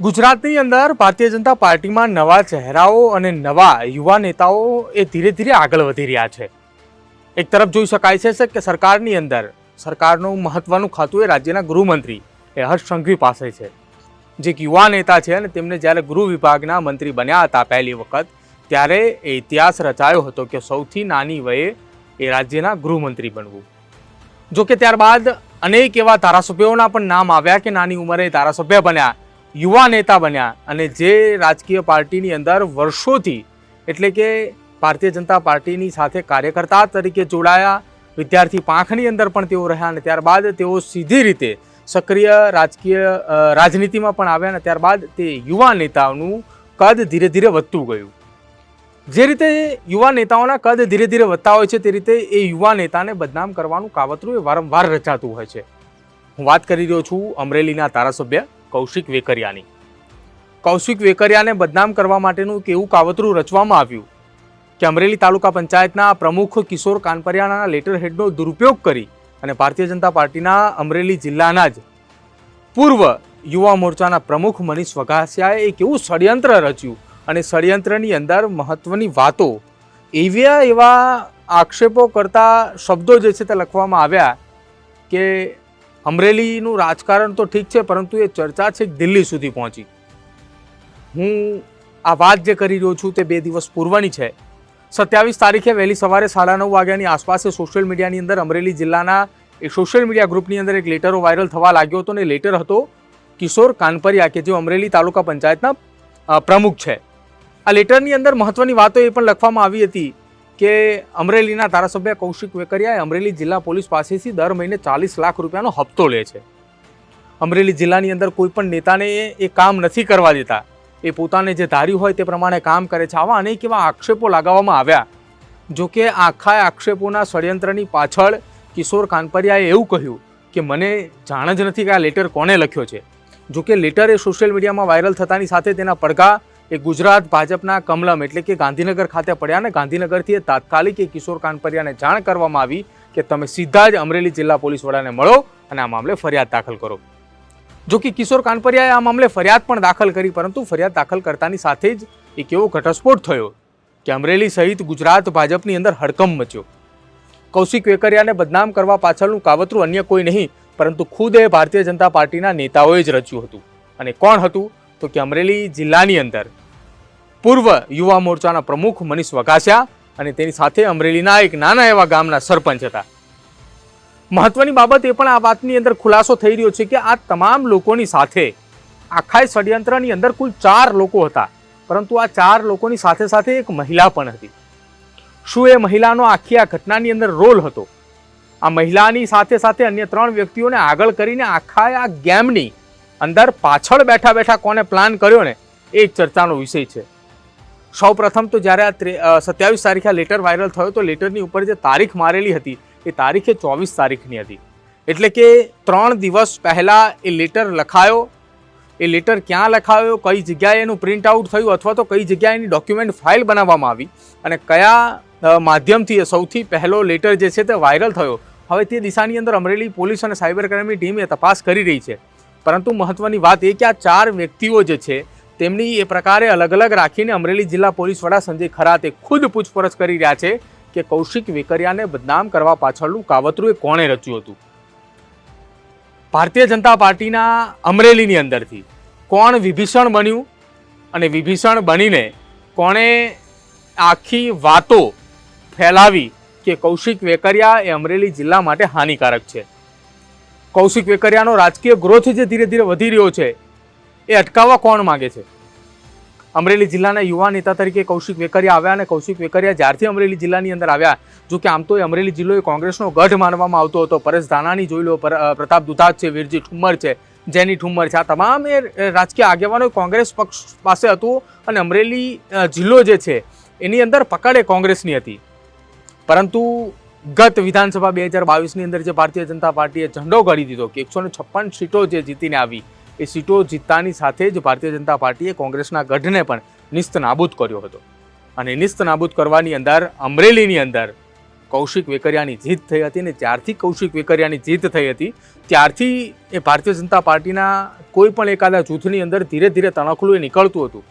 ગુજરાતની અંદર ભારતીય જનતા પાર્ટીમાં નવા ચહેરાઓ અને નવા યુવા નેતાઓ એ ધીરે ધીરે આગળ વધી રહ્યા છે. એક તરફ જોઈ શકાય છે કે સરકારની અંદર સરકારનું મહત્વનું ખાતું એ રાજ્યના ગૃહમંત્રી એ હર્ષ સંઘવી પાસે છે. જે એક યુવા નેતા છે અને તેમને જ્યારે ગૃહ વિભાગના મંત્રી બન્યા હતા પહેલી વખત, ત્યારે એ ઇતિહાસ રચાયો હતો કે સૌથી નાની વયે એ રાજ્યના ગૃહમંત્રી બનવું. જો કે ત્યારબાદ અનેક એવા ધારાસભ્યોના પણ નામ આવ્યા કે નાની ઉંમરે ધારાસભ્ય બન્યા. યુવા નેતા બન્યા અને જે રાજકીય પાર્ટીની અંદર વર્ષોથી એટલે કે ભારતીય જનતા પાર્ટીની સાથે કાર્યકર્તા તરીકે જોડાયા, વિદ્યાર્થી પાંખની અંદર પણ તેઓ રહ્યા અને ત્યારબાદ તેઓ સીધી રીતે સક્રિય રાજકીય રાજનીતિમાં પણ આવ્યા અને ત્યારબાદ તે યુવા નેતાઓનું કદ ધીરે ધીરે વધતું ગયું. જે રીતે યુવા નેતાઓના કદ ધીરે ધીરે વધતા હોય છે તે રીતે એ યુવા નેતાને બદનામ કરવાનું કાવતરું એ વારંવાર રચાતું હોય છે. હું વાત કરી રહ્યો છું અમરેલીના ધારાસભ્ય કૌશિક વેકરિયાની. કૌશિક વેકરિયાને બદનામ કરવા માટેનું એક એવું કાવતરું રચવામાં આવ્યું. કે અમરેલી તાલુકા પંચાયતના પ્રમુખ કિશોર કાનપરિયાના લેટર હેડનો દુરુપયોગ કરી અને ભારતીય જનતા પાર્ટીના અમરેલી જિલ્લાના જ પૂર્વ યુવા મોરચાના પ્રમુખ મનીષ વઘાસિયાએ એક એવું ષડયંત્ર રચ્યું અને ષડયંત્રની અંદર મહત્વની વાતો એવા એવા આક્ષેપો કરતા શબ્દો જે છે તે લખવામાં આવ્યા કે અમરેલીનું રાજકારણ તો ઠીક છે, પરંતુ એ ચર્ચા છે દિલ્હી સુધી પહોંચી. હું આ વાત જે કરી રહ્યો છું તે બે દિવસ પૂર્વની છે. સત્યાવીસ તારીખે વહેલી સવારે સાડા નવ વાગ્યાની આસપાસે સોશિયલ મીડિયાની અંદર અમરેલી જિલ્લાના એ સોશિયલ મીડિયા ગ્રુપની અંદર એક લેટરો વાયરલ થવા લાગ્યો હતો અને લેટર હતો, કિશોર કાનપરિયા, કે જે અમરેલી તાલુકા પંચાયતના પ્રમુખ છે. આ લેટરની અંદર મહત્વની વાતો એ પણ લખવામાં આવી હતી કે અમરેલીના ધારાસભ્ય કૌશિક વેકરિયાએ અમરેલી જિલ્લા પોલીસ પાસેથી દર મહિને ચાલીસ લાખ રૂપિયાનો હપ્તો લે છે. અમરેલી જિલ્લાની અંદર કોઈ પણ નેતાને એ કામ નથી કરવા દેતા. એ પોતાને જે ધાર્યું હોય તે પ્રમાણે કામ કરે છે. આવા અનેક એવા આક્ષેપો લગાવવામાં આવ્યા. જો કે આખા આક્ષેપોના ષડયંત્રની પાછળ કિશોર કાનપરિયાએ એવું કહ્યું કે મને જાણ જ નથી કે આ લેટર કોણે લખ્યો છે. જો કે લેટર એ સોશિયલ મીડિયામાં વાયરલ થતાની સાથે તેના પડઘા એ ગુજરાત ભાજપના કમલમ એટલે કે ગાંધીનગર ખાતે પડ્યા અને ગાંધીનગરથી એ તાત્કાલિક એ કિશોર કાનપરિયાને જાણ કરવામાં આવી કે તમે સીધા જ અમરેલી જિલ્લા પોલીસ વડાને મળો અને આ મામલે ફરિયાદ દાખલ કરો. જો કે કિશોર કાનપરિયાએ આ મામલે ફરિયાદ પણ દાખલ કરી, પરંતુ ફરિયાદ દાખલ કરતાની સાથે જ એક એવો ઘટસ્ફોટ થયો કે અમરેલી સહિત ગુજરાત ભાજપની અંદર હડકંપ મચ્યો. કૌશિક વેકરિયાને બદનામ કરવા પાછળનું કાવતરું અન્ય કોઈ નહીં, પરંતુ ખુદ એ ભારતીય જનતા પાર્ટીના નેતાઓએ જ રચ્યું હતું. અને કોણ હતું? તો કે અમરેલી જિલ્લાની અંદર પૂર્વ યુવા મોરચાના પ્રમુખ મનીષ વઘાસિયા અને તેની સાથે અમરેલીના એક નાના એવા ગામના સરપંચ હતા. મહત્વની બાબત એ પણ આ વાતની અંદર ખુલાસો થઈ રહ્યો છે કે આ તમામ લોકોની સાથે આખા ષડયંત્રની અંદર કુલ ચાર લોકો હતા, પરંતુ આ ચાર લોકોની સાથે સાથે એક મહિલા પણ હતી. શું એ મહિલાનો આખી આ ઘટનાની અંદર રોલ હતો? આ મહિલાની સાથે સાથે અન્ય ત્રણ વ્યક્તિઓને આગળ કરીને આખા આ ગેમની અંદર પાછળ બેઠા બેઠા કોને પ્લાન કર્યો ને, એ ચર્ચાનો વિષય છે. સૌ પ્રથમ તો જ્યારે આ સત્યાવીસ તારીખે આ લેટર વાયરલ થયો, તો લેટરની ઉપર જે તારીખ મારેલી હતી, એ તારીખે ચોવીસ તારીખની હતી. એટલે કે ત્રણ દિવસ પહેલાં એ લેટર લખાયો, એ લેટર ક્યાં લખાયો, કઈ જગ્યાએ એનું પ્રિન્ટ આઉટ થયું, અથવા તો કઈ જગ્યાએ એની ડોક્યુમેન્ટ ફાઇલ બનાવવામાં આવી, અને કયા માધ્યમથી એ સૌથી પહેલો લેટર જે છે તે વાયરલ થયો. હવે તે દિશાની અંદર અમરેલી પોલીસ અને સાયબર ક્રાઇમની ટીમે તપાસ કરી રહી છે. પરંતુ મહત્વની વાત એ કે આ ચાર વ્યક્તિઓ જે છે, તેમની એ પ્રકારે અલગ અલગ રાખીને અમરેલી જિલ્લા પોલીસ વડા સંજય ખરાતે ખુદ પૂછપરછ કરી રહ્યા છે કે કૌશિક વેકરિયાને બદનામ કરવા પાછળનું કાવતરું એ કોણે રચ્યું હતું? ભારતીય જનતા પાર્ટીના અમરેલીની અંદરથી કોણ વિભીષણ બન્યું અને વિભીષણ બનીને કોણે આખી વાતો ફેલાવી કે કૌશિક વેકરિયા એ અમરેલી જિલ્લા માટે હાનિકારક છે? કૌશિક વેકરિયાનો રાજકીય ગ્રોથ જે ધીરે ધીરે વધી રહ્યો છે, એ અટકાવવા કોણ માગે છે? અમરેલી જિલ્લાના યુવા નેતા તરીકે કૌશિક વેકરિયા આવ્યા અને કૌશિક વેકરિયા જ્યારથી અમરેલી જિલ્લાની અંદર આવ્યા, જો કે આમ તો એ અમરેલી જિલ્લો એ કોંગ્રેસનો ગઢ માનવામાં આવતો હતો. પરેશ ધાનાની જોઈ લો, પર- પ્રતાપ દુધાત છે વીરજી ઠુમ્મર છે, જેની ઠુમ્મર છે. આ તમામ એ રાજકીય આગેવાનો કોંગ્રેસ પક્ષ પાસે હતું અને અમરેલી જિલ્લો જે છે, એની અંદર પકડ કોંગ્રેસની હતી. પરંતુ ગત વિધાનસભા બે હજાર બાવીસની અંદર જે ભારતીય જનતા પાર્ટીએ ઝંડો ગાડી દીધો કે એકસો છપ્પન સીટો જે જીતીને આવી, એ સીટો જીતતાની સાથે જ ભારતીય જનતા પાર્ટીએ કોંગ્રેસના ગઢને પણ નિસ્ત નાબૂદ કર્યો હતો. અને નિસ્ત નાબૂદ કરવાની અંદર, અમરેલીની અંદર કૌશિક વેકરિયાની જીત થઈ હતી અને જ્યારથી કૌશિક વેકરિયાની જીત થઈ હતી, ત્યારથી એ ભારતીય જનતા પાર્ટીના કોઈ પણ એકાદા જૂથની અંદર ધીરે ધીરે તણખલું એ નીકળતું હતું.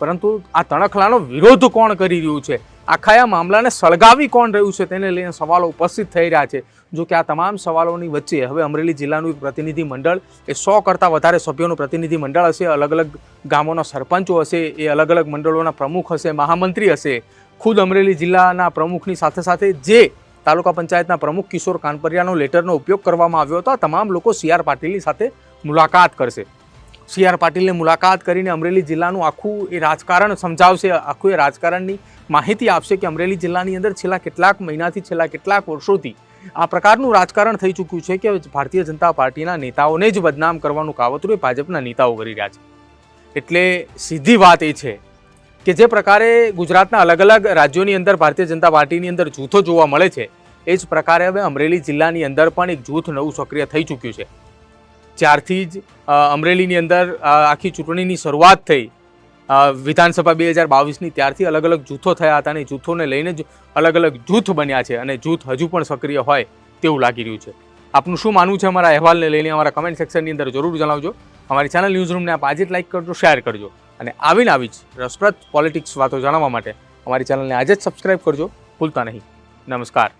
પરંતુ આ તણખલાનો વિરોધ કોણ કરી રહ્યું છે? આખા આ મામલાને સળગાવી કોણ રહ્યું છે તેને લઈને સવાલો ઉપસ્થિત થઈ રહ્યા છે. જો કે આ તમામ સવાલોની વચ્ચે હવે અમરેલી જિલ્લાનું એક પ્રતિનિધિ મંડળ એ સો કરતાં વધારે સભ્યોનું પ્રતિનિધિ મંડળ હશે, અલગ અલગ ગામોના સરપંચો હશે, એ અલગ અલગ મંડળોના પ્રમુખ હશે, મહામંત્રી હશે. ખુદ અમરેલી જિલ્લાના પ્રમુખની સાથે સાથે જે તાલુકા પંચાયતના પ્રમુખ કિશોર કાનપરિયાનો લેટરનો ઉપયોગ કરવામાં આવ્યો હતો, આ તમામ લોકો સી આર પાટીલની સાથે મુલાકાત કરશે. સી આર પાટીલને મુલાકાત કરીને અમરેલી જિલ્લાનું આખું એ રાજકારણ સમજાવશે, આખું એ રાજકારણની માહિતી આપશે કે અમરેલી જિલ્લાની અંદર છેલ્લા કેટલાક મહિનાથી, છેલ્લા કેટલાક વર્ષોથી આ પ્રકારનું રાજકારણ થઈ ચૂક્યું છે કે ભારતીય જનતા પાર્ટીના નેતાઓને જ બદનામ કરવાનું કાવતરું એ ભાજપના નેતાઓ કરી રહ્યા છે. એટલે સીધી વાત એ છે કે જે પ્રકારે ગુજરાતના અલગ અલગ રાજ્યોની અંદર ભારતીય જનતા પાર્ટીની અંદર જૂથો જોવા મળે છે, એ જ પ્રકારે હવે અમરેલી જિલ્લાની અંદર પણ એક જૂથ નવું સક્રિય થઈ ચૂક્યું છે. જ્યારથી જ અમરેલીની અંદર આખી ચૂંટણીની શરૂઆત થઈ. વિધાનસભા બે હજાર બાવીસની, ત્યારથી અલગ અલગ જૂથો થયા હતા અને જૂથોને લઈને જ અલગ અલગ જૂથ બન્યા છે અને જૂથ હજુ પણ સક્રિય હોય તેવું લાગી રહ્યું છે. આપનું શું માનવું છે અમારા અહેવાલને લઈને અમારા કમેન્ટ સેક્શનની અંદર જરૂર જણાવજો. અમારી ચેનલ ન્યૂઝ રૂમને આપ આજે જ લાઇક કરજો શેર કરજો અને આવીને આવી જ રસપ્રદ પોલિટિક્સ વાતો જાણવા માટે અમારી ચેનલને આજે જ સબસ્ક્રાઇબ કરજો. ભૂલતા નહીં. નમસ્કાર.